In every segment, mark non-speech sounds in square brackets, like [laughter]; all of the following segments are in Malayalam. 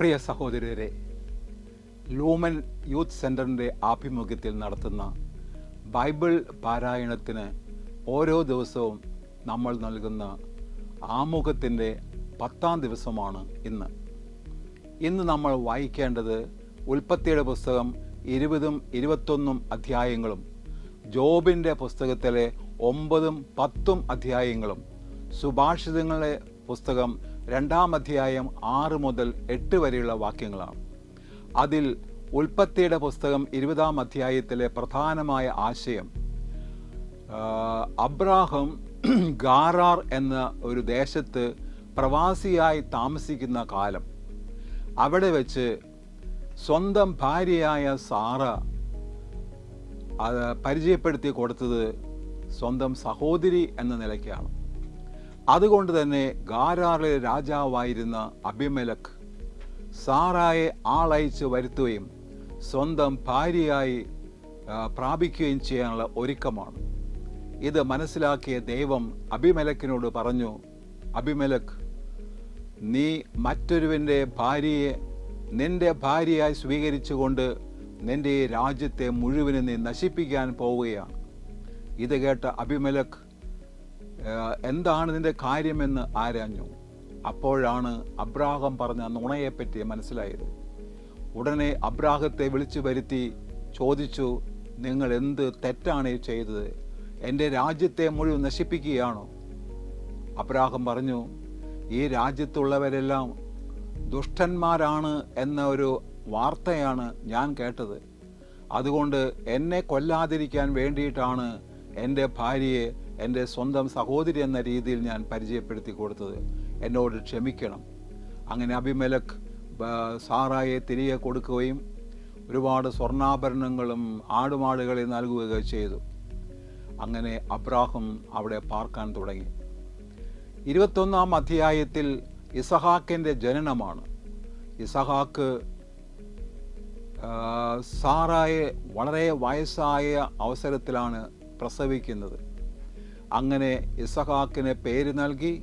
പ്രിയ സഹോദരരെ ലൂമൻ യൂത്ത് സെന്ററിന്റെ ആഭിമുഖ്യത്തിൽ നടത്തുന്ന ബൈബിൾ പാരായണത്തിന് ഓരോ ദിവസവും നമ്മൾ നൽകുന്ന ആമുഖത്തിന്റെ പത്താം ദിവസമാണ് ഇന്ന്. ഇന്ന് നമ്മൾ വായിക്കേണ്ടത് ഉൽപ്പത്തിയുടെ പുസ്തകം ഇരുപതും ഇരുപത്തൊന്നും അധ്യായങ്ങളും ജോബിന്റെ പുസ്തകത്തിലെ ഒമ്പതും പത്തും അധ്യായങ്ങളും സുഭാഷിതങ്ങളുടെ പുസ്തകം രണ്ടാം അധ്യായം ആറ് മുതൽ എട്ട് വരെയുള്ള വാക്യങ്ങളാണ്. അതിൽ ഉൽപ്പത്തിയുടെ പുസ്തകം ഇരുപതാം അധ്യായത്തിലെ പ്രധാനമായ ആശയം അബ്രാഹം [clears throat] ഗാറാർ എന്ന ഒരു ദേശത്ത് പ്രവാസിയായി താമസിക്കുന്ന കാലം. അവിടെ വെച്ച് സ്വന്തം ഭാര്യയായ സാറ പരിചയപ്പെടുത്തി കൊടുത്തത് സ്വന്തം സഹോദരി എന്ന നിലയ്ക്കാണ്. അതുകൊണ്ട് തന്നെ ഗാരാറിലെ രാജാവായിരുന്ന അഭിമലക് സാറായെ ആളയച്ച് വരുത്തുകയും സ്വന്തം ഭാര്യയായി പ്രാപിക്കുകയും ചെയ്യാനുള്ള ഒരുക്കമാണ്. ഇത് മനസ്സിലാക്കിയ ദൈവം അഭിമലക്കിനോട് പറഞ്ഞു അഭിമലക് നീ മറ്റൊരുവന്റെ ഭാര്യയെ നിന്റെ ഭാര്യയായി സ്വീകരിച്ചുകൊണ്ട് നിന്റെ രാജ്യത്തെ മുഴുവനും നീ നശിപ്പിക്കാൻ പോവുകയാണ്. ഇത് കേട്ട അബിമലക് ഏഹ്, എന്താണ് ഇതിന്റെ കാര്യമെന്ന് ആരാഞ്ഞു? അപ്പോഴാണ് അബ്രാഹം പറഞ്ഞ നുണയെപ്പറ്റി മനസ്സിലായത്. ഉടനെ അബ്രാഹത്തെ വിളിച്ചു വരുത്തി ചോദിച്ചു നിങ്ങൾ എന്ത് തെറ്റാണ് ചെയ്തത്? എന്റെ രാജ്യത്തെ മുഴുവൻ നശിപ്പിക്കുകയാണോ? അബ്രാഹം പറഞ്ഞു ഈ രാജ്യത്തുള്ളവരെല്ലാം ദുഷ്ടന്മാരാണ് എന്ന ഒരു വാർത്തയാണ് ഞാൻ കേട്ടത്. അതുകൊണ്ട് എന്നെ കൊല്ലാതിരിക്കാൻ വേണ്ടിയിട്ടാണ് എന്റെ ഭാര്യയെ എന്റെ സ്വന്തം സഹോദരി എന്ന രീതിയിൽ ഞാൻ പരിചയപ്പെടുത്തി കൊടുത്തത്. എന്നോട് ക്ഷമിക്കണം. അങ്ങനെ അഭിമലക് സാറായെ തിരികെ കൊടുക്കുകയും ഒരുപാട് സ്വർണാഭരണങ്ങളും ആടുമാടുകളെ നൽകുകയും ചെയ്തു. അങ്ങനെ അബ്രാഹം അവിടെ പാർക്കാൻ തുടങ്ങി. ഇരുപത്തൊന്നാം അധ്യായത്തിൽ ഇസഹാക്കിന്റെ ജനനമാണ്. ഇസഹാക്ക് സാറായെ വളരെ വയസ്സായ അവസരത്തിലാണ് പ്രസവിക്കുന്നത്. അങ്ങനെ ഇസഹാക്കിന് പേര് നൽകി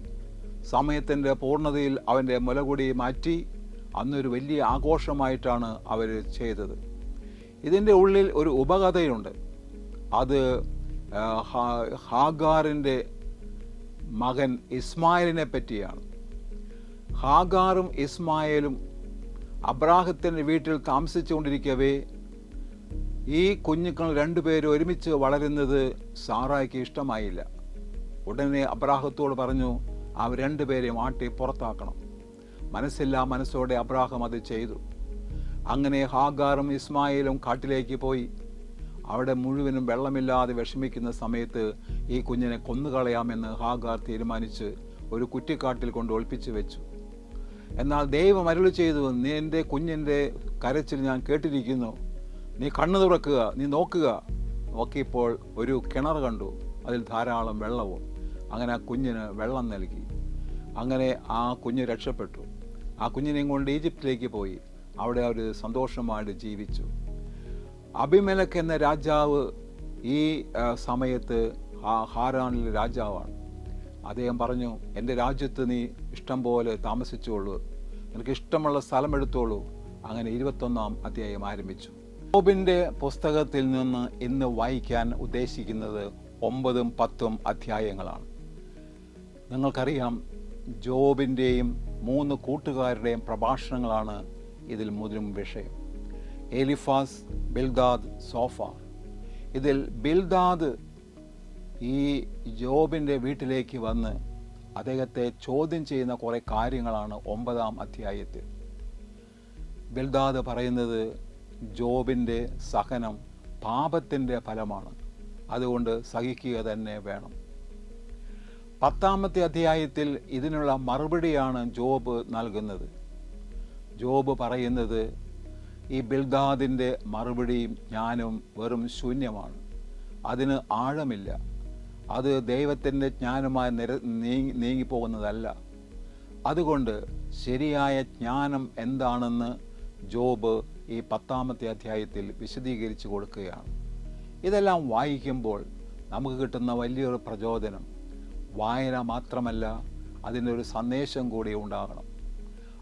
സമയത്തിന്റെ പൂർണതയിൽ അവന്റെ മുലകുടി മാറ്റി അന്നൊരു വലിയ ആഘോഷമായിട്ടാണ് അവർ ചെയ്തത്. ഇതിന്റെ ഉള്ളിൽ ഒരു ഉപകഥയുണ്ട്. അത് ഹാഗാറിന്റെ മകൻ ഇസ്മായിലിനെ പറ്റിയാണ്. ഹാഗാറും ഇസ്മായിലും അബ്രാഹത്തിന്റെ വീട്ടിൽ താമസിച്ചുകൊണ്ടിരിക്കവേ ഈ കുഞ്ഞുക്കൾ രണ്ടുപേരും ഒരുമിച്ച് വളരുന്നത് സാറായ്ക്ക് ഇഷ്ടമായില്ല. ഉടനെ അബ്രാഹത്തോട് പറഞ്ഞു അവർ രണ്ടുപേരെയും ആട്ടി പുറത്താക്കണം. മനസ്സില്ലാ മനസ്സോടെ അബ്രാഹം അത് ചെയ്തു. അങ്ങനെ ഹാഗാറും ഇസ്മായിലും കാട്ടിലേക്ക് പോയി. അവിടെ മുഴുവനും വെള്ളമില്ലാതെ വിഷമിക്കുന്ന സമയത്ത് ഈ കുഞ്ഞിനെ കൊന്നുകളയാമെന്ന് ഹാഗാർ തീരുമാനിച്ച് ഒരു കുറ്റിക്കാട്ടിൽ കൊണ്ട് ഒളിപ്പിച്ചു വെച്ചു. എന്നാൽ ദൈവം അരുളി ചെയ്തു നീ എന്റെ കുഞ്ഞിന്റെ കരച്ചിൽ ഞാൻ കേട്ടിരിക്കുന്നു. നീ കണ്ണു തുറക്കുക നീ നോക്കുക. നോക്കിയപ്പോൾ ഒരു കിണർ കണ്ടു. അതിൽ ധാരാളം വെള്ളവും അങ്ങനെ ആ കുഞ്ഞിന് വെള്ളം നൽകി. അങ്ങനെ ആ കുഞ്ഞ് രക്ഷപ്പെട്ടു. ആ കുഞ്ഞിനെയും കൊണ്ട് ഈജിപ്തിലേക്ക് പോയി. അവിടെ അവർ സന്തോഷമായിട്ട് ജീവിച്ചു. അഭിമലക് എന്ന രാജാവ് ഈ സമയത്ത് ഹാരാനിലെ രാജാവാണ്. അദ്ദേഹം പറഞ്ഞു എന്റെ രാജ്യത്ത് നീ ഇഷ്ടം പോലെ താമസിച്ചോളൂ. നിനക്ക് ഇഷ്ടമുള്ള സ്ഥലം എടുത്തോളൂ. അങ്ങനെ ഇരുപത്തൊന്നാം അധ്യായം ആരംഭിച്ചു. ജോബിന്റെ പുസ്തകത്തിൽ നിന്ന് ഇന്ന് വായിക്കാൻ ഉദ്ദേശിക്കുന്നത് ഒമ്പതും പത്തും അധ്യായങ്ങളാണ്. നിങ്ങൾക്കറിയാം ജോബിന്റെയും മൂന്ന് കൂട്ടുകാരുടെയും പ്രഭാഷണങ്ങളാണ് ഇതിൽ മുതിരും വിഷയം. എലിഫാസ് ബിൽദാദ് സോഫാർ ഇതിൽ ബിൽദാദ് ഈ ജോബിന്റെ വീട്ടിലേക്ക് വന്ന് അദ്ദേഹത്തെ ചോദ്യം ചെയ്യുന്ന കുറേ കാര്യങ്ങളാണ് ഒമ്പതാം അധ്യായത്തിൽ. ബിൽദാദ് പറയുന്നത് ജോബിന്റെ സഹനം പാപത്തിന്റെ ഫലമാണ്. അതുകൊണ്ട് സഹിക്കുക തന്നെ വേണം. പത്താമത്തെ അധ്യായത്തിൽ ഇതിനുള്ള മറുപടിയാണ് ജോബ് നൽകുന്നത്. ജോബ് പറയുന്നത് ഈ ബിൽദാദിന്റെ മറുപടിയും ജ്ഞാനവും വെറും ശൂന്യമാണ്. അതിന് ആഴമില്ല. അത് ദൈവത്തിന്റെ ജ്ഞാനമായി നിര നീങ്ങി നീങ്ങിപ്പോകുന്നതല്ല. അതുകൊണ്ട് ശരിയായ ജ്ഞാനം എന്താണെന്ന് ജോബ് ഈ പത്താമത്തെ അധ്യായത്തിൽ വിശദീകരിച്ചു കൊടുക്കുകയാണ്. ഇതെല്ലാം വായിക്കുമ്പോൾ നമുക്ക് കിട്ടുന്ന വലിയൊരു പ്രചോദനം. വായന മാത്രമല്ല അതിനൊരു സന്ദേശം കൂടി ഉണ്ടാകണം.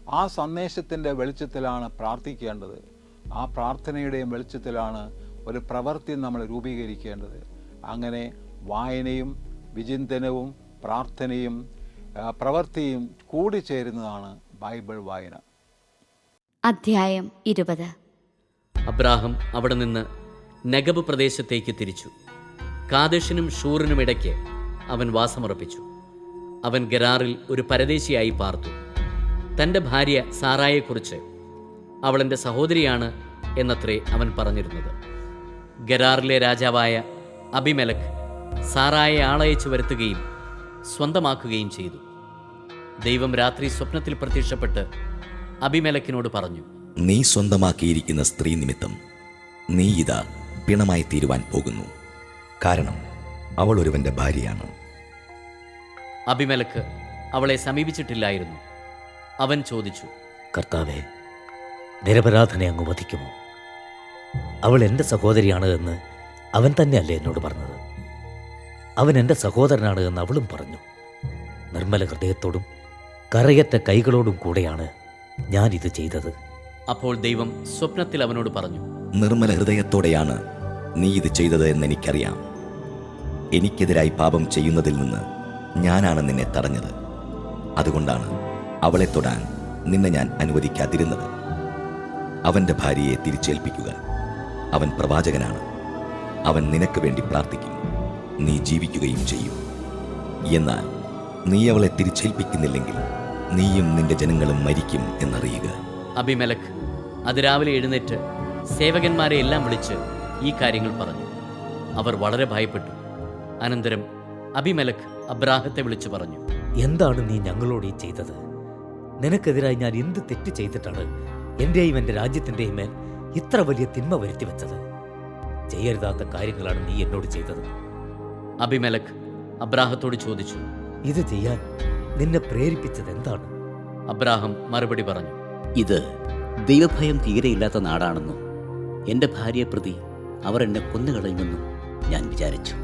ആ സന്ദേശത്തിന്റെ വെളിച്ചത്തിലാണ് പ്രാർത്ഥിക്കേണ്ടത്. ആ പ്രാർത്ഥനയുടെയും വെളിച്ചത്തിലാണ് ഒരു പ്രവൃത്തി നമ്മൾ രൂപീകരിക്കേണ്ടത്. അങ്ങനെ വായനയും വിചിന്തനവും പ്രാർത്ഥനയും പ്രവൃത്തിയും കൂടി കൂടിച്ചേരുന്നതാണ് ബൈബിൾ വായന. അധ്യായം ഇരുപത്. അബ്രാഹം അവിടെ നിന്ന് നഗബ് പ്രദേശത്തേക്ക് തിരിച്ചു. കാദേശിനും ഷൂറിനും ഇടയ്ക്ക് അവൻ വാസമുറപ്പിച്ചു. അവൻ ഗരാറിൽ ഒരു പരദേശിയായി പാർത്തു. തന്റെ ഭാര്യ സാറായെക്കുറിച്ച് അവൾ എന്റെ സഹോദരിയാണ് എന്നത്രേ അവൻ പറഞ്ഞിരുന്നത്. ഗരാറിലെ രാജാവായ അബിമലക് സാറായെ ആളയച്ചു വരുത്തുകയും സ്വന്തമാക്കുകയും ചെയ്തു. ദൈവം രാത്രി സ്വപ്നത്തിൽ പ്രത്യക്ഷപ്പെട്ട് അബിമലക്കിനോട് പറഞ്ഞു നീ സ്വന്തമാക്കിയിരിക്കുന്ന സ്ത്രീ നിമിത്തം നീ ഇതാ പിണമായി തീരുവാൻ പോകുന്നു. കാരണം അവൾ ഒരുവന്റെ ഭാര്യയാണ്. അഭിമലക്ക് അവളെ സമീപിച്ചിട്ടില്ലായിരുന്നു. അവൻ ചോദിച്ചു കർത്താവെ നിരപരാധനെ അങ്ങ് വധിക്കുമോ? അവൾ എന്റെ സഹോദരിയാണ് എന്ന് അവൻ തന്നെയല്ലേ എന്നോട് പറഞ്ഞത്. അവൻ എന്റെ സഹോദരനാണ് എന്ന് അവളും പറഞ്ഞു. നിർമ്മല ഹൃദയത്തോടും കറയറ്റ കൈകളോടും കൂടെയാണ് ഞാൻ ഇത് ചെയ്തത്. അപ്പോൾ ദൈവം സ്വപ്നത്തിൽ അവനോട് പറഞ്ഞു നിർമ്മല ഹൃദയത്തോടെയാണ് നീ ഇത് ചെയ്തത് എന്ന് എനിക്കറിയാം. എനിക്കെതിരായി പാപം ചെയ്യുന്നതിൽ നിന്ന് ഞാനാണ് നിന്നെ തടഞ്ഞത്. അതുകൊണ്ടാണ് അവളെ തൊടാൻ നിന്നെ ഞാൻ അനുവദിക്കാതിരുന്നത്. അവന്റെ ഭാര്യയെ തിരിച്ചേൽപ്പിക്കുക. അവൻ പ്രവാചകനാണ്. അവൻ നിനക്ക് വേണ്ടി പ്രാർത്ഥിക്കും. നീ ജീവിക്കുകയും ചെയ്യും. എന്നാൽ നീ അവളെ തിരിച്ചേൽപ്പിക്കുന്നില്ലെങ്കിൽ നീയും നിന്റെ ജനങ്ങളും മരിക്കും എന്നറിയുക. അബിമലക്ക് അതിരാവിലെ എഴുന്നേറ്റ് സേവകന്മാരെ എല്ലാം വിളിച്ച് ഈ കാര്യങ്ങൾ പറഞ്ഞു. അവർ വളരെ ഭയപ്പെട്ടു. അനന്തരം അഭിമലക് അബ്രാഹത്തെ വിളിച്ചു പറഞ്ഞു എന്താണ് നീ ഞങ്ങളോട് ഈ ചെയ്തത്? നിനക്കെതിരായി ഞാൻ എന്ത് തെറ്റ് ചെയ്തിട്ടാണ് എന്റെയും എന്റെ രാജ്യത്തിന്റെയും മേൽ ഇത്ര വലിയ തിന്മ വരുത്തി വെച്ചത്? ചെയ്യരുതാത്ത കാര്യങ്ങളാണ് നീ എന്നോട് ചെയ്തത്. അഭിമലക് അബ്രാഹത്തോട് ചോദിച്ചു ഇത് ചെയ്യാൻ നിന്നെ പ്രേരിപ്പിച്ചത് എന്താണ്? അബ്രാഹം മറുപടി പറഞ്ഞു ഇത് ദൈവഭയം തീരെയില്ലാത്ത നാടാണെന്നും എന്റെ ഭാര്യയെ പ്രതി അവർ എന്നെ കൊന്നുകളയുമെന്നും ഞാൻ വിചാരിച്ചു.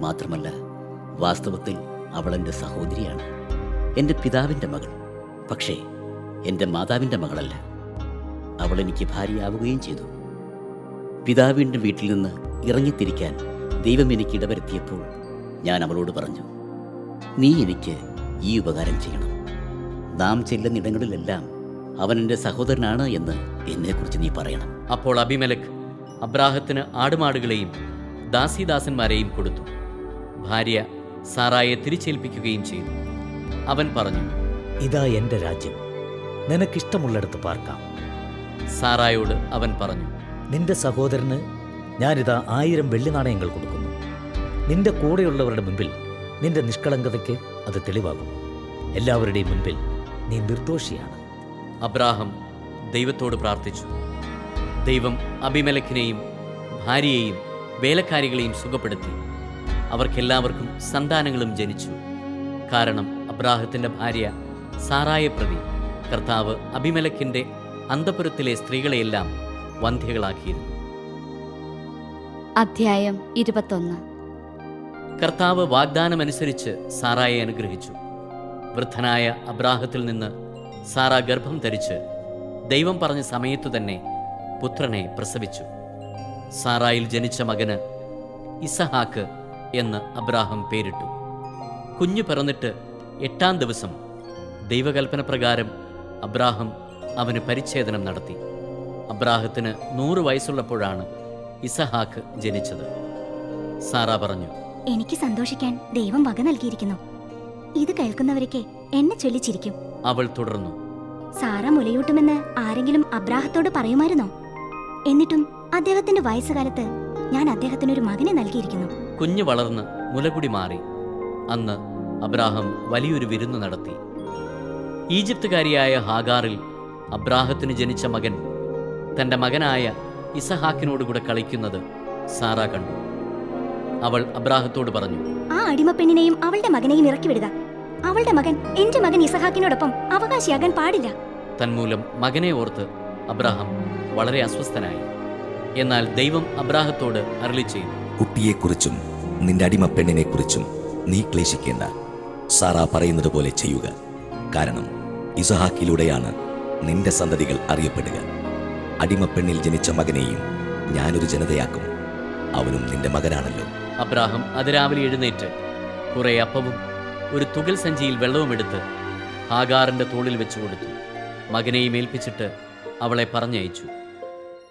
മാത്രമല്ല വാസ്തവത്തിൽ അവൾ എന്റെ സഹോദരിയാണ്. എന്റെ പിതാവിന്റെ മകൾ. പക്ഷേ എന്റെ മാതാവിന്റെ മകളല്ല. അവൾ എനിക്ക് ഭാര്യയാവുകയും ചെയ്തു. പിതാവിന്റെ വീട്ടിൽ നിന്ന് ഇറങ്ങിത്തിരിക്കാൻ ദൈവം എനിക്ക് ഇടവരുത്തിയപ്പോൾ ഞാൻ അവളോട് പറഞ്ഞു നീ എനിക്ക് ഈ ഉപകാരം ചെയ്യണം. നാം ചെല്ലുന്നിടങ്ങളിലെല്ലാം അവൻ എന്റെ സഹോദരനാണ് എന്ന് എന്നെക്കുറിച്ച് നീ പറയണം. അപ്പോൾ അഭിമലക് അബ്രാഹത്തിന് ആടുമാടുകളെയും ദാസിദാസന്മാരെയും കൊടുത്തു. ഭാര്യ സാറായെ തിരിച്ചേൽപ്പിക്കുകയും ചെയ്തു. അവൻ പറഞ്ഞു ഇതാ എന്റെ രാജ്യം. നിനക്കിഷ്ടമുള്ളിടത്ത് പാർക്കാം. സാറായോട് അവൻ പറഞ്ഞു നിന്റെ സഹോദരന് ഞാനിതാ ആയിരം വെള്ളി നാണയങ്ങൾ കൊടുക്കുന്നു. നിന്റെ കൂടെയുള്ളവരുടെ മുൻപിൽ നിന്റെ നിഷ്കളങ്കതയ്ക്ക് അത് തെളിവാകും എല്ലാവരുടെയും മുൻപിൽ നീ നിർദോഷിയാണ്. അബ്രാഹം ദൈവത്തോട് പ്രാർത്ഥിച്ചു. ദൈവം അഭിമലക്കിനെയും ഭാര്യയെയും വേലക്കാരികളെയും സുഖപ്പെടുത്തി. അവർക്കെല്ലാവർക്കും സന്താനങ്ങളും ജനിച്ചു. കാരണം അബ്രാഹത്തിന്റെ ഭാര്യ സാറായ പ്രതി കർത്താവ് അഭിമലക്കിന്റെ അന്തപുരത്തിലെ സ്ത്രീകളെയെല്ലാം വന്ധ്യകളാക്കിയിരുന്നു. അധ്യായം ഇരുപത്തൊന്ന്. കർത്താവ് വാഗ്ദാനമനുസരിച്ച് സാറായെ അനുഗ്രഹിച്ചു. വൃദ്ധനായ അബ്രാഹത്തിൽ നിന്ന് സാറ ഗർഭം ധരിച്ച് ദൈവം പറഞ്ഞ സമയത്തു തന്നെ പുത്രനെ പ്രസവിച്ചു. സാറായിൽ ജനിച്ച മകന് ഇസഹാക്ക് എന്ന് അബ്രാഹം പേരിട്ടു. കുഞ്ഞു പിറന്നിട്ട് എട്ടാം ദിവസം ദൈവകൽപ്പന പ്രകാരം അബ്രാഹം അവന് പരിച്ഛേദനം നടത്തി. അബ്രാഹത്തിന് നൂറ് വയസ്സുള്ളപ്പോഴാണ് ഇസഹാക്ക് ജനിച്ചത്. സാറ പറഞ്ഞു എനിക്ക് സന്തോഷിക്കാൻ ദൈവം വക നൽകിയിരിക്കുന്നു. ഇത് കേൾക്കുന്നവരൊക്കെ എന്നെ ചൊല്ലിച്ചിരിക്കും. അവൾ തുടർന്നു സാറ മുലയൂട്ടുമെന്ന് ആരെങ്കിലും അബ്രാഹത്തോട് പറയുമായിരുന്നോ? എന്നിട്ടും അദ്ദേഹത്തിന്റെ വയസ്സുകാലത്ത് ഞാൻ അദ്ദേഹത്തിനൊരു മകനെ നൽകിയിരിക്കുന്നു. കുഞ്ഞ് വളർന്ന് മുലകുടി മാറി. അന്ന് അബ്രാഹം വലിയൊരു വിരുന്ന് നടത്തി. ഈജിപ്തുകാരിയായ ഹാഗാറിൽ അബ്രാഹത്തിന് ജനിച്ച മകൻ തന്റെ മകനായ ഇസഹാക്കിനോടുകൂടെ കളിക്കുന്നത് സാറ കണ്ടു. അവൾ അബ്രാഹത്തോട് പറഞ്ഞു ആ അടിമപ്പെണ്ണിനെയും അവളുടെ മകനെയും ഇറക്കി വിടുക. അവളുടെ മകൻ എന്റെ മകൻ ഇസഹാക്കിനോടൊപ്പം അവകാശിയാകാൻ പാടില്ല. തന്മൂലം മകനെ ഓർത്ത് അബ്രാഹം വളരെ അസ്വസ്ഥനായി. എന്നാൽ ദൈവം അബ്രാഹത്തോട് അരളി ചെയ്തു കുട്ടിയെക്കുറിച്ചും നിന്റെ അടിമ പെണ്ണിനെക്കുറിച്ചും നീ ക്ലേശിക്കേണ്ട. സാറ പറയുന്നത് പോലെ ചെയ്യുക. കാരണം ഇസഹാക്കിലൂടെയാണ് നിന്റെ സന്തതികൾ അറിയപ്പെടുക. അടിമപ്പെണ്ണിൽ ജനിച്ച മകനെയും ഞാനൊരു ജനതയാക്കും. അവനും നിന്റെ മകനാണല്ലോ. അബ്രാഹം അതിരാവിലെ എഴുന്നേറ്റ് കുറെ അപ്പവും ഒരു തുകൽ സഞ്ചിയിൽ വെള്ളവും എടുത്ത് ഹാഗാറിന്റെ തോളിൽ വെച്ചു കൊടുത്തു. മകനെയും ഏൽപ്പിച്ചിട്ട് അവളെ പറഞ്ഞയച്ചു.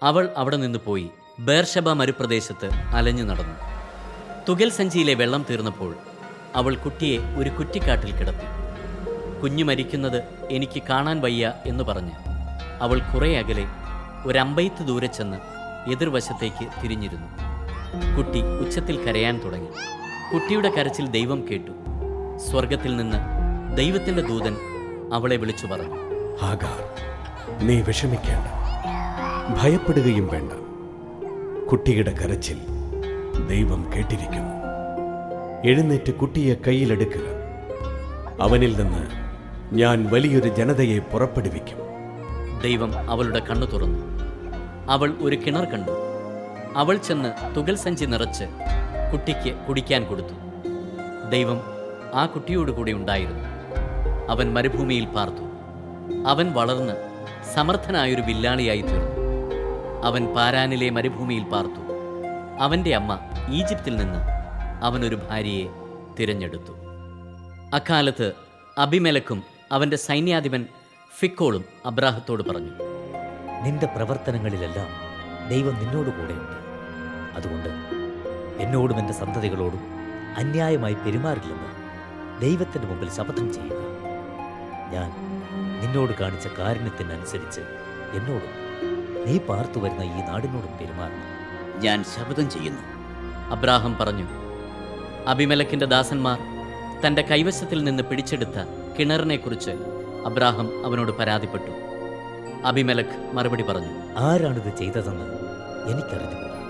അവൾ അവിടെ നിന്ന് പോയി. ബേർഷബ മരുപ്രദേശത്ത് അലഞ്ഞു നടന്നു. തുകൽ സഞ്ചിയിലെ വെള്ളം തീർന്നപ്പോൾ അവൾ കുട്ടിയെ ഒരു കുറ്റിക്കാട്ടിൽ കിടത്തി. കുഞ്ഞു മരിക്കുന്നത് എനിക്ക് കാണാൻ വയ്യ എന്ന് പറഞ്ഞ് അവൾ കുറേ അകലെ ഒരമ്പയത്ത് ദൂരെ ചെന്ന് എതിർവശത്തേക്ക് തിരിഞ്ഞിരുന്നു. കുട്ടി ഉച്ചത്തിൽ കരയാൻ തുടങ്ങി. കുട്ടിയുടെ കരച്ചിൽ ദൈവം കേട്ടു. സ്വർഗത്തിൽ നിന്ന് ദൈവത്തിന്റെ ദൂതൻ അവളെ വിളിച്ചു പറഞ്ഞു. നീ വിഷമിക്കേണ്ട. ഭയപ്പെടുകയും വേണ്ട. കുട്ടിയുടെ കരച്ചിൽ. ദൈവം കേട്ടിരിക്കുന്നു. എഴുന്നേറ്റ് കുട്ടിയെ കയ്യിലെടുക്കുക. അവനിൽ നിന്ന് ഞാൻ വലിയൊരു ജനതയെ പുറപ്പെടുവിക്കും. ദൈവം അവളുടെ കണ്ണു തുറന്നു. അവൾ ഒരു കിണർ കണ്ടു. അവൾ ചെന്ന് തുകൽ സഞ്ചി നിറച്ച് കുട്ടിക്ക് കുടിക്കാൻ കൊടുത്തു. ദൈവം ആ കുട്ടിയോട് കൂടെ ഉണ്ടായിരുന്നു. അവൻ മരുഭൂമിയിൽ പാർത്തു. അവൻ വളർന്ന് സമർത്ഥനായൊരു വില്ലാളിയായി തീർന്നു. അവൻ പാരാനിലെ മരുഭൂമിയിൽ പാർത്തു. അവന്റെ അമ്മ ഈജിപ്തിൽ നിന്ന് അവനൊരു ഭാര്യയെ തിരഞ്ഞെടുത്തു. അക്കാലത്ത് അഭിമലക്കും അവന്റെ സൈന്യാധിപൻ ഫിക്കോളും അബ്രാഹത്തോട് പറഞ്ഞു നിന്റെ പ്രവർത്തനങ്ങളിലെല്ലാം ദൈവം നിന്നോട് കൂടെയുണ്ട് അതുകൊണ്ട് എന്നോടും എന്റെ സന്തതികളോടും അന്യായമായി പെരുമാറില്ലെന്ന് ദൈവത്തിന്റെ മുമ്പിൽ ശപഥം ചെയ്യുക. ഞാൻ നിന്നോട് കാണിച്ച കാരുണ്യത്തിനനുസരിച്ച് എന്നോടും നീ പാർത്തു വരുന്ന ഈ നാടിനോടും പെരുമാറണം ഞാൻ ശപഥം ചെയ്യുന്നു. അബ്രാഹം പറഞ്ഞു അഭിമലക്കിന്റെ ദാസന്മാർ തന്റെ കൈവശത്തിൽ നിന്ന് പിടിച്ചെടുത്ത കിണറിനെക്കുറിച്ച് അബ്രാഹം അവനോട് പരാതിപ്പെട്ടു. അഭിമലക് മറുപടി പറഞ്ഞു ആരാണിത് ചെയ്തതെന്ന് എനിക്കറിഞ്ഞുകൂടാ.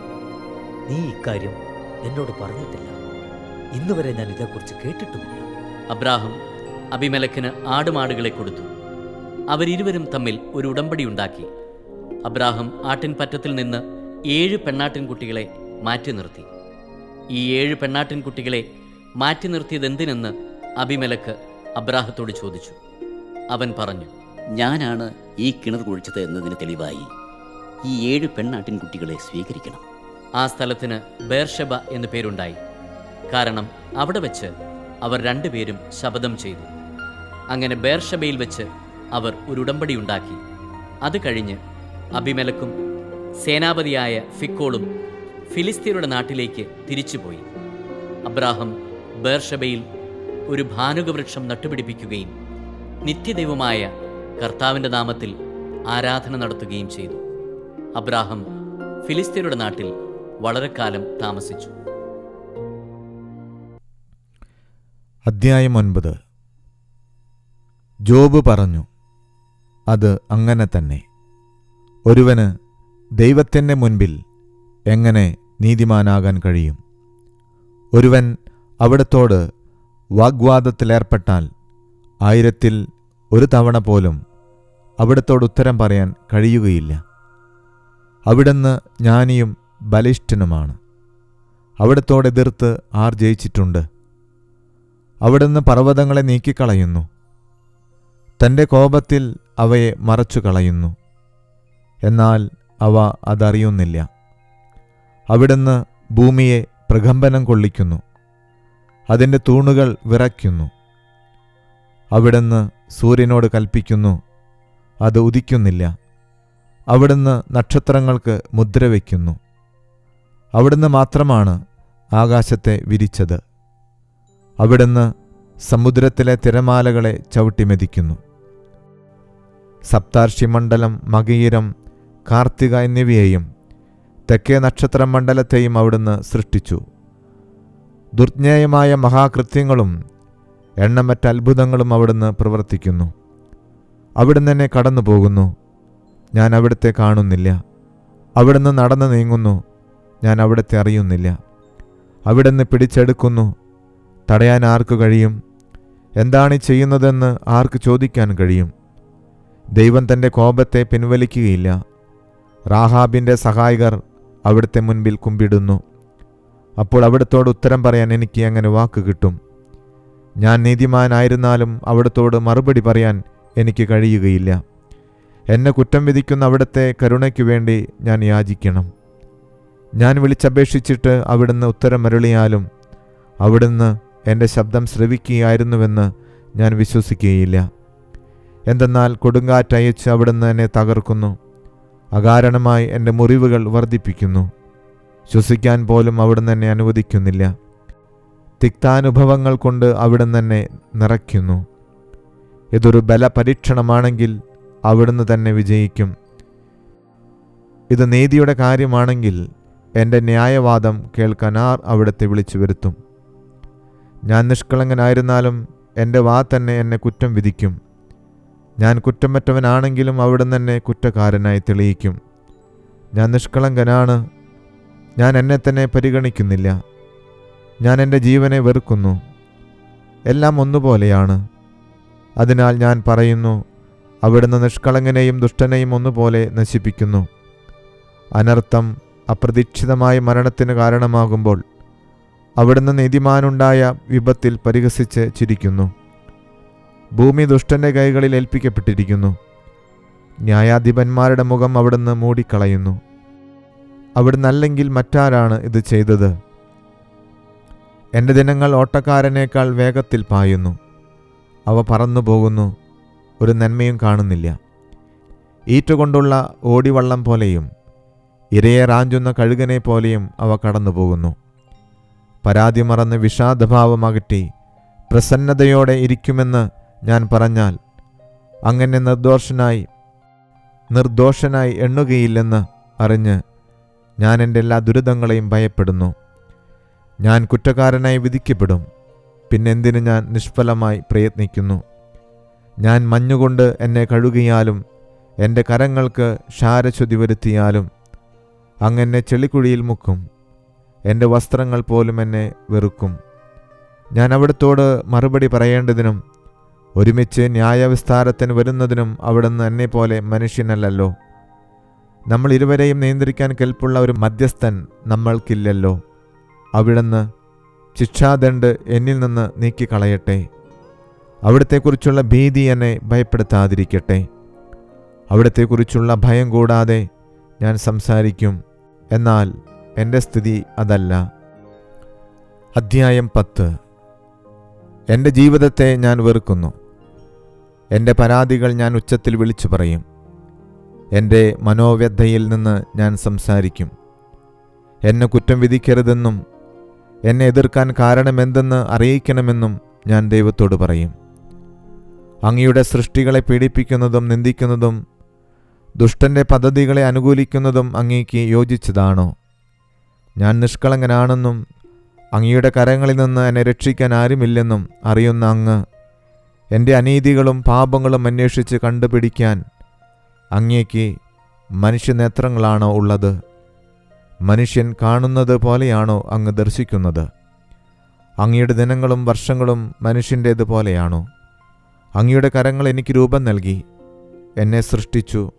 നീ ഇക്കാര്യം എന്നോട് പറഞ്ഞിട്ടില്ല. ഇന്നുവരെ ഞാൻ ഇതേക്കുറിച്ച് കേട്ടിട്ടുമില്ല. അബ്രാഹം അഭിമലക്കിന് ആടുമാടുകളെ കൊടുത്തു. അവരിരുവരും തമ്മിൽ ഒരു ഉടമ്പടി ഉണ്ടാക്കി. അബ്രാഹം ആട്ടിൻപറ്റത്തിൽ നിന്ന് ഏഴ് പെണ്ണാട്ടിൻകുട്ടികളെ മാറ്റി നിർത്തി. ഈ ഏഴ് പെണ്ണാട്ടിൻകുട്ടികളെ മാറ്റി നിർത്തിയത് എന്തിനെന്ന് അബിമലക്ക് അബ്രാഹത്തോട് ചോദിച്ചു. അവൻ പറഞ്ഞു ഞാനാണ് ഈ കിണർ കുഴിച്ചത് എന്നതിന് തെളിവായി. ഈ ഏഴ് പെണ്ണാട്ടിൻകുട്ടികളെ സ്വീകരിക്കണം. ആ സ്ഥലത്തിന് ബേർഷബ എന്ന് പേരുണ്ടായി. കാരണം അവിടെ വെച്ച് അവർ രണ്ടുപേരും ശപഥം ചെയ്തു. അങ്ങനെ ബേർഷബയിൽ വെച്ച് അവർ ഒരു ഉടമ്പടി ഉണ്ടാക്കി. അത് കഴിഞ്ഞ് അബിമലക്കും സേനാപതിയായ ഫിക്കോളും ഫിലിസ്തീനയുടെ നാട്ടിലേക്ക് തിരിച്ചുപോയി. അബ്രാഹം ബേർഷബയിൽ ഒരു ഭാനുകവൃക്ഷം നട്ടുപിടിപ്പിക്കുകയും നിത്യദൈവമായ കർത്താവിന്റെ നാമത്തിൽ ആരാധന നടത്തുകയും ചെയ്തു. അബ്രാഹം ഫിലിസ്തീനയുടെ നാട്ടിൽ വളരെ കാലം താമസിച്ചു. അദ്ധ്യായം ഒൻപത്. ജോബ് പറഞ്ഞു അത് അങ്ങനെ തന്നെ. ഒരുവന് ദൈവത്തിന്റെ മുൻപിൽ എങ്ങനെ നീതിമാനാകാൻ കഴിയും? ഒരുവൻ അവിടത്തോട് വാഗ്വാദത്തിലേർപ്പെട്ടാൽ ആയിരത്തിൽ ഒരു തവണ പോലും അവിടത്തോട് ഉത്തരം പറയാൻ കഴിയുകയില്ല. അവിടുന്ന് ജ്ഞാനിയും ബലിഷ്ഠനുമാണ്. അവിടത്തോട് എതിർത്ത് ആർ ജയിച്ചിട്ടുണ്ട്. അവിടുന്ന് പർവതങ്ങളെ നീക്കിക്കളയുന്നു. തന്റെ കോപത്തിൽ അവയെ മറച്ചു കളയുന്നു എന്നാൽ അവ അതറിയുന്നില്ല. അവിടുന്ന് ഭൂമിയെ പ്രകമ്പനം കൊള്ളിക്കുന്നു. അതിന്റെ തൂണുകൾ വിറയ്ക്കുന്നു. അവിടുന്ന് സൂര്യനോട് കൽപ്പിക്കുന്നു. അത് ഉദിക്കുന്നില്ല. അവിടുന്ന് നക്ഷത്രങ്ങൾക്ക് മുദ്ര വയ്ക്കുന്നു അവിടുന്ന് മാത്രമാണ് ആകാശത്തെ വിരിച്ചത്. അവിടുന്ന് സമുദ്രത്തിലെ തിരമാലകളെ ചവിട്ടിമെതിക്കുന്നു. സപ്താർഷിമണ്ഡലം മകീരം കാർത്തിക എന്നിവയെയും തെക്കേ നക്ഷത്രമണ്ഡലത്തെയും അവിടുന്ന് സൃഷ്ടിച്ചു. ദുർജ്ഞേയമായ മഹാകൃത്യങ്ങളും എണ്ണമറ്റ അത്ഭുതങ്ങളും അവിടുന്ന് പ്രവർത്തിക്കുന്നു. അവിടുന്ന് എന്നെ കടന്നു പോകുന്നു ഞാൻ അവിടുത്തെ കാണുന്നില്ല. അവിടുന്ന് നടന്നു നീങ്ങുന്നു. ഞാൻ അവിടുത്തെ അറിയുന്നില്ല. അവിടുന്ന് പിടിച്ചെടുക്കുന്നു. തടയാൻ ആർക്ക് കഴിയും? എന്താണ് ചെയ്യുന്നതെന്ന് ആർക്ക് ചോദിക്കാൻ കഴിയും? ദൈവം തന്റെ കോപത്തെ പിൻവലിക്കുകയില്ല. റാഹാബിന്റെ സഹായകർ അവിടുത്തെ മുൻപിൽ കുമ്പിടുന്നു. അപ്പോൾ അവിടുത്തോട് ഉത്തരം പറയാൻ എനിക്ക് അങ്ങനെ വാക്ക് കിട്ടും. ഞാൻ നീതിമാനായിരുന്നാലും അവിടുത്തോട് മറുപടി പറയാൻ എനിക്ക് കഴിയുകയില്ല. എന്നെ കുറ്റം വിധിക്കുന്ന അവിടുത്തെ കരുണയ്ക്കു വേണ്ടി ഞാൻ യാചിക്കണം. ഞാൻ വിളിച്ചപേക്ഷിച്ചിട്ട് അവിടുന്ന് ഉത്തരം അരുളിയാലും അവിടുന്ന് എന്റെ ശബ്ദം ശ്രവിക്കുകയായിരുന്നുവെന്ന് ഞാൻ വിശ്വസിക്കുകയില്ല. എന്തെന്നാൽ കൊടുങ്കാറ്റയച്ച് അവിടുന്ന് എന്നെ തകർക്കുന്നു. അകാരണമായി എന്റെ മുറിവുകൾ വർദ്ധിപ്പിക്കുന്നു. ശ്വസിക്കാൻ പോലും അവിടുന്ന് എന്നെ അനുവദിക്കുന്നില്ല. തിക്താനുഭവങ്ങൾ കൊണ്ട് അവിടുന്ന് എന്നെ നിറയ്ക്കുന്നു. ഇതൊരു ബലപരീക്ഷണമാണെങ്കിൽ അവിടുന്ന് തന്നെ വിജയിക്കും. ഇത് നീതിയുടെ കാര്യമാണെങ്കിൽ എന്റെ ന്യായവാദം കേൾക്കാൻ ആർ അവിടുത്തെ വിളിച്ചു വരുത്തും. ഞാൻ നിഷ്കളങ്കനായിരുന്നാലും എന്റെ വാ തന്നെ എന്നെ കുറ്റം വിധിക്കും. ഞാൻ കുറ്റമറ്റവനാണെങ്കിലും അവിടുന്ന് എന്നെ കുറ്റക്കാരനായി തെളിയിക്കും. ഞാൻ നിഷ്കളങ്കനാണ്. ഞാൻ എന്നെ തന്നെ പരിഗണിക്കുന്നില്ല. ഞാൻ എന്റെ ജീവനെ വെറുക്കുന്നു. എല്ലാം ഒന്നുപോലെയാണ്. അതിനാൽ ഞാൻ പറയുന്നു അവിടുന്ന് നിഷ്കളങ്കനെയും ദുഷ്ടനെയും ഒന്നുപോലെ നശിപ്പിക്കുന്നു. അനർത്ഥം അപ്രതീക്ഷിതമായ മരണത്തിന് കാരണമാകുമ്പോൾ അവിടുന്ന് നീതിമാനുണ്ടായ വിപത്തിൽ പരിഹസിച്ച് ചിരിക്കുന്നു. ഭൂമി ദുഷ്ടന്റെ കൈകളിൽ ഏൽപ്പിക്കപ്പെട്ടിരിക്കുന്നു. ന്യായാധിപന്മാരുടെ മുഖം അവിടുന്ന് മൂടിക്കളയുന്നു. അവിടുന്ന് അല്ലെങ്കിൽ മറ്റാരാണ് ഇത് ചെയ്തത്? എന്റെ ദിനങ്ങൾ ഓട്ടക്കാരനേക്കാൾ വേഗത്തിൽ പായുന്നു. അവ പറന്നു പോകുന്നു ഒരു നന്മയും കാണുന്നില്ല. ഈറ്റുകൊണ്ടുള്ള ഓടിവള്ളം പോലെയും ഇരയെ റാഞ്ചുന്ന കഴുകനെ പോലെയും അവ കടന്നുപോകുന്നു. പരാതി മറന്ന് വിഷാദഭാവമകറ്റി പ്രസന്നതയോടെ ഇരിക്കുമെന്ന് ഞാൻ പറഞ്ഞാൽ അങ്ങനെ നിർദോഷനായി നിർദോഷനായി എണ്ണുകയില്ലെന്ന് അറിഞ്ഞ് ഞാൻ എന്റെ എല്ലാ ദുരിതങ്ങളെയും ഭയപ്പെടുന്നു. ഞാൻ കുറ്റക്കാരനായി വിധിക്കപ്പെടും. പിന്നെന്തിന് ഞാൻ നിഷ്ഫലമായി പ്രയത്നിക്കുന്നു? ഞാൻ മഞ്ഞുകൊണ്ട് എന്നെ കഴുകിയാലും എന്റെ കരങ്ങൾക്ക് ക്ഷാരശുതി വരുത്തിയാലും അങ്ങനെ ചെളിക്കുഴിയിൽ മുക്കും. എന്റെ വസ്ത്രങ്ങൾ പോലും എന്നെ വെറുക്കും. ഞാൻ അവിടുത്തോട് മറുപടി പറയേണ്ടതിനും ഒരുമിച്ച് ന്യായവിസ്താരത്തിന് വരുന്നതിനും അവിടുന്ന് എന്നെപ്പോലെ മനുഷ്യനല്ലല്ലോ. നമ്മൾ ഇരുവരെയും നിയന്ത്രിക്കാൻ കെൽപ്പുള്ള ഒരു മധ്യസ്ഥൻ നമ്മൾക്കില്ലല്ലോ. അവിടുന്ന് ശിക്ഷാദണ്ഡ് എന്നിൽ നിന്ന് നീക്കിക്കളയട്ടെ. അവിടത്തെക്കുറിച്ചുള്ള ഭീതി എന്നെ ഭയപ്പെടുത്താതിരിക്കട്ടെ. അവിടത്തെക്കുറിച്ചുള്ള ഭയം കൂടാതെ ഞാൻ സംസാരിക്കും. എന്നാൽ എന്റെ സ്ഥിതി അതല്ല. അധ്യായം പത്ത്. എന്റെ ജീവിതത്തെ ഞാൻ വെറുക്കുന്നു. എന്റെ പരാതികൾ ഞാൻ ഉച്ചത്തിൽ വിളിച്ചു പറയും. എന്റെ മനോവ്യഥയിൽ നിന്ന് ഞാൻ സംസാരിക്കും. എന്നെ കുറ്റം വിധിക്കരുതെന്നും എന്നെ എതിർക്കാൻ കാരണമെന്തെന്ന് അറിയിക്കണമെന്നും ഞാൻ ദൈവത്തോട് പറയും. അങ്ങയുടെ സൃഷ്ടികളെ പീഡിപ്പിക്കുന്നതും നിന്ദിക്കുന്നതും ദുഷ്ടന്റെ പദ്ധതികളെ അനുകൂലിക്കുന്നതും അങ്ങേക്ക് യോജിച്ചതാണോ? ഞാൻ നിഷ്കളങ്കനാണെന്നും അങ്ങയുടെ കരങ്ങളിൽ നിന്ന് എന്നെ രക്ഷിക്കാൻ ആരുമില്ലെന്നും അറിയുന്ന അങ്ങ് എന്റെ അനീതികളും പാപങ്ങളും അന്വേഷിച്ച് കണ്ടുപിടിക്കാൻ അങ്ങേക്ക് മനുഷ്യനേത്രങ്ങളാണോ ഉള്ളത്? മനുഷ്യൻ കാണുന്നത് പോലെയാണോ അങ്ങ് ദർശിക്കുന്നത്? അങ്ങയുടെ ദിനങ്ങളും വർഷങ്ങളും മനുഷ്യന്റേത് പോലെയാണോ? അങ്ങയുടെ കരങ്ങൾ എനിക്ക് രൂപം നൽകി എന്നെ സൃഷ്ടിച്ചു.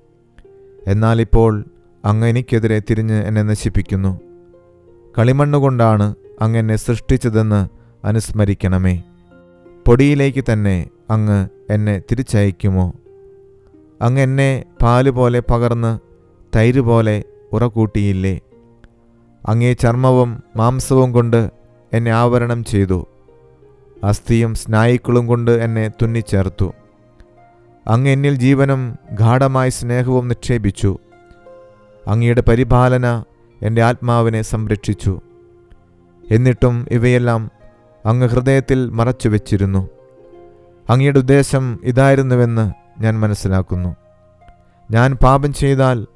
എന്നാലിപ്പോൾ അങ്ങ് എനിക്കെതിരെ തിരിഞ്ഞ് എന്നെ നശിപ്പിക്കുന്നു. കളിമണ്ണുകൊണ്ടാണ് അങ്ങ് എന്നെ സൃഷ്ടിച്ചതെന്ന് അനുസ്മരിക്കണമേ. പൊടിയിലേക്ക് തന്നെ അങ്ങ് എന്നെ തിരിച്ചയക്കുമോ? അങ്ങ് എന്നെ പാൽ പോലെ പകർന്ന് തൈര് പോലെ ഉറക്കൂട്ടിയില്ലേ അങ്ങേ ചർമ്മവും മാംസവും കൊണ്ട് എന്നെ ആവരണം ചെയ്തു. അസ്ഥിയും സ്നായുക്കളും കൊണ്ട് എന്നെ തുന്നിച്ചേർത്തു. അങ്ങ് എന്നിൽ ജീവനും ഗാഠമായ സ്നേഹവും നിക്ഷേപിച്ചു. അങ്ങയുടെ പരിപാലന എന്റെ ആത്മാവിനെ സംരക്ഷിച്ചു. എന്നിട്ടും ഇവയെല്ലാം അങ്ങ് ഹൃദയത്തിൽ മറച്ചു വെച്ചിരുന്നു അങ്ങയുടെ ഉദ്ദേശം ഇതായിരുന്നുവെന്ന് ഞാൻ മനസ്സിലാക്കുന്നു. ഞാൻ പാപം ചെയ്താൽ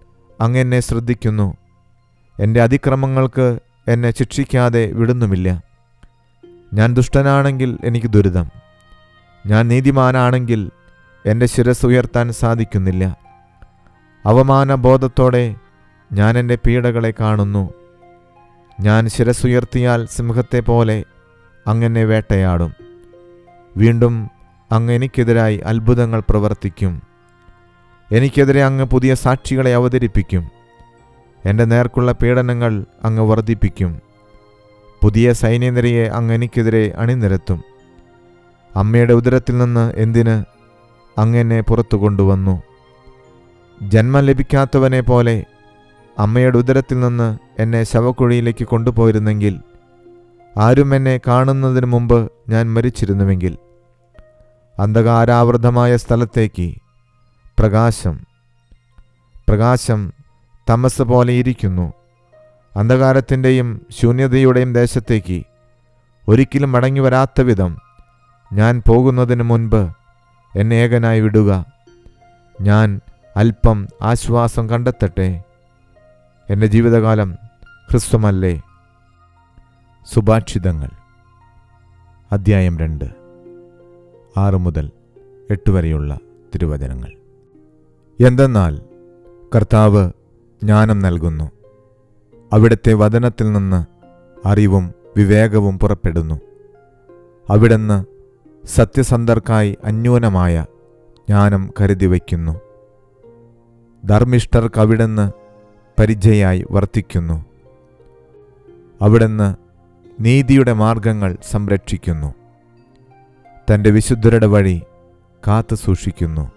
അങ്ങ് എന്നെ ശ്രദ്ധിക്കുന്നു. എന്റെ അതിക്രമങ്ങൾക്ക് എന്നെ ശിക്ഷിക്കാതെ വിടുന്നുമില്ല. ഞാൻ ദുഷ്ടനാണെങ്കിൽ എനിക്ക് ദുരിതം. ഞാൻ നീതിമാനാണെങ്കിൽ എന്റെ ശിരസ് ഉയർത്താൻ സാധിക്കുന്നില്ല. അവമാന ബോധത്തോടെ ഞാൻ എന്റെ പീഡകളെ കാണുന്നു. ഞാൻ ശിരസ് ഉയർത്തിയാൽ സിംഹത്തെ പോലെ അങ്ങനെ വേട്ടയാടും. വീണ്ടും അങ്ങ് എനിക്കെതിരായി അത്ഭുതങ്ങൾ പ്രവർത്തിക്കും. എനിക്കെതിരെ അങ്ങ് പുതിയ സാക്ഷികളെ അവതരിപ്പിക്കും. എന്റെ നേർക്കുള്ള പീഡനങ്ങൾ അങ്ങ് വർദ്ധിപ്പിക്കും. പുതിയ സൈന്യനിരയെ അങ്ങ് എനിക്കെതിരെ അണിനിരത്തും. അമ്മയുടെ ഉദരത്തിൽ നിന്ന് എന്തിന് അങ്ങനെ പുറത്തു കൊണ്ടുവന്നു? ജന്മം ലഭിക്കാത്തവനെ പോലെ അമ്മയുടെ ഉദരത്തിൽ നിന്ന് എന്നെ ശവക്കുഴിയിലേക്ക് കൊണ്ടുപോയിരുന്നെങ്കിൽ ആരും എന്നെ കാണുന്നതിന് മുമ്പ് ഞാൻ മരിച്ചിരുന്നുവെങ്കിൽ അന്ധകാരാവൃതമായ സ്ഥലത്തേക്ക് പ്രകാശം പ്രകാശം തമസ് പോലെ ഇരിക്കുന്നു. അന്ധകാരത്തിന്റെയും ശൂന്യതയുടെയും ദേശത്തേക്ക് ഒരിക്കലും മടങ്ങി വരാത്ത വിധം ഞാൻ പോകുന്നതിന് മുൻപ് എന്നെ ഏകനായി വിടുക. ഞാൻ അല്പം ആശ്വാസം കണ്ടെത്തട്ടെ. എന്റെ ജീവിതകാലം ഹ്രസ്വമല്ലേ സുഭാഷിതങ്ങൾ അദ്ധ്യായം രണ്ട്. ആറ് മുതൽ എട്ട് വരെയുള്ള തിരുവചനങ്ങൾ. എന്തെന്നാൽ കർത്താവ് ജ്ഞാനം നൽകുന്നു. അവിടുത്തെ വചനത്തിൽ നിന്ന് അറിവും വിവേകവും പുറപ്പെടുന്നു. അവിടുന്ന് സത്യസന്ധർക്കായി അന്യൂനമായ ജ്ഞാനം കരുതി വയ്ക്കുന്നു. ധർമ്മിഷ്ഠർക്ക് അവിടുന്ന് പരിചയായി വർത്തിക്കുന്നു. അവിടുന്ന് നീതിയുടെ മാർഗങ്ങൾ സംരക്ഷിക്കുന്നു. തന്റെ വിശുദ്ധരുടെ വഴി കാത്തു സൂക്ഷിക്കുന്നു